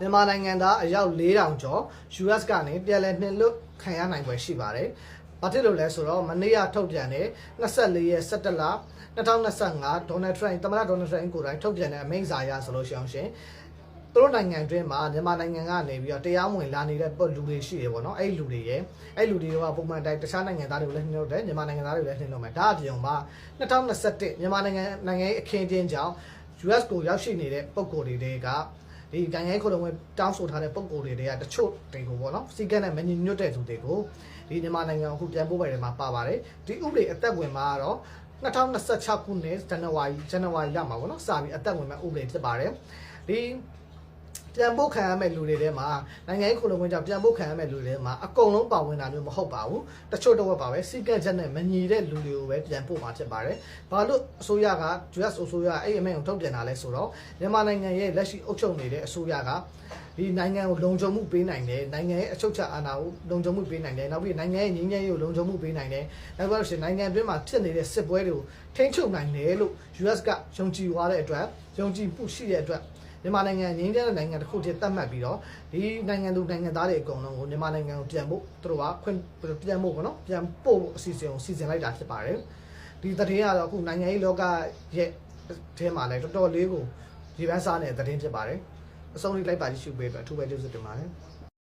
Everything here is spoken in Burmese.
မြန်မာနိုင်ငံသားအယောက်4000ကျော် US ကနေပြန်လည်နှင်လွတ်ခံရနိုင်ပွဲရှိပါတယ်။ဘာဖြစ်လို့လဲဆိုတော့မနေ့ကထုတ်ပြန်တဲ့24ရက်17လ2025ဒေါ်နယ်ထရန့်သမ္မတဒေါ်နယ်ထရန့်ကိုယ်တိုင်ထုတ်ပြန်တဲ့အမိန့်စာအရဆိုလို့ရှိအောင်ရှင်သူတို့နိုင်ငံအတွင်းမှာမြန်မာနိုင်ငံကနေပြီးတော့တရားဝင်လာနေတဲ့ပုတ်လူတွေရှိတယ်ပေါ့နော်အဲ့ဒီလူတွေရဲ့အဲ့ဒီလူတွေကပုံမှန်တိုင်းတခြားနိုင်ငံသားတွေကိုလည်းနှင်လို့တယ်မြန်မာနိုင်ငံသားတွေကိုလည်းနှင်လို့မယ်ဒါအပြင်မှာ2021မြန်မာနိုင်ငံနိုင်ငံရဲ့အခင်းအကျင်းကြောင့် US ကိုရောက်ရှိနေတဲ့ပုံကိုယ်တွေတွေက ဒီနိုင်ငံခုလုံးဝင်တောင်းဆိုထားတဲ့ပုံကိုယ်တွေတွေကတချို့တွေကိုပေါ့နော်စီကန်းနဲ့မညီညွတ်တဲ့သူတွေကိုဒီမြန်မာနိုင်ငံကိုအခုပြန်ပို့ပို့တယ်မှာပါပါတယ်ဒီဥပဒေအသက်ဝင်မှာကတော့2026ခုနှစ်ဇန်နဝါရီဇန်နဝါရီလမှာပေါ့နော်စပြီးအသက်ဝင်မဲ့ဥပဒေဖြစ်ပါတယ်ဒီ ပြန်ပို့ခံရမဲ့လူတွေထဲမှာနိုင်ငံရေးခုလုံးဝင်ကြောင့်ပြန်ပို့ခံရမဲ့လူတွေထဲမှာအကုန်လုံးပါဝင်တာမျိုးမဟုတ်ပါဘူးတချို့တော့ပါပဲစီကန်းချက်နဲ့မညီတဲ့လူတွေကိုပဲပြန်ပို့မှာဖြစ်ပါတယ်ဘာလို့အစိုးရက US အစိုးရအဲ့ဒီအမိန့်ကိုထုတ်ပြန်တာလဲဆိုတော့မြန်မာနိုင်ငံရဲ့လက်ရှိအုပ်ချုပ်နေတဲ့အစိုးရကဒီနိုင်ငံကိုလုံခြုံမှုပေးနိုင်တယ်နိုင်ငံရဲ့အချုပ်အခြာအာဏာကိုလုံခြုံမှုပေးနိုင်တယ်နောက်ပြီးနိုင်ငံရဲ့ငြိမ်းချမ်းရေးကိုလုံခြုံမှုပေးနိုင်တယ်နောက်ပြီးတော့ရှင်နိုင်ငံအတွင်းမှာဖြစ်နေတဲ့စစ်ပွဲတွေကိုထိန်းချုပ်နိုင်တယ်လို့ US ကယုံကြည်သွားတဲ့အတွက်ယုံကြည်မှုရှိတဲ့အတွက် မြန်မာနိုင်ငံငြိမ်းချမ်းတဲ့နိုင်ငံတစ်ခုတည်းသတ်မှတ်ပြီးတော့ဒီနိုင်ငံသူနိုင်ငံသားတွေအကုန်လုံးကိုမြန်မာနိုင်ငံကိုပြန်ဖို့သူတို့ကခွင့်ပြန်ဖို့ပေါ့နော်ပြန်ပို့ဖို့အစီအစဉ်ကိုစီစဉ်လိုက်တာဖြစ်ပါတယ်ဒီသတင်းကတော့အခုနိုင်ငံရေးလောကရဲ့အဲမှာလည်းတော်တော်လေးကိုဒီပန်းစားနေတဲ့သတင်းဖြစ်ပါတယ်အဆုံးလေးလိုက်ပါကြည့်ရှုပေးတော့အထူးပဲကျေးဇူးတင်ပါတယ်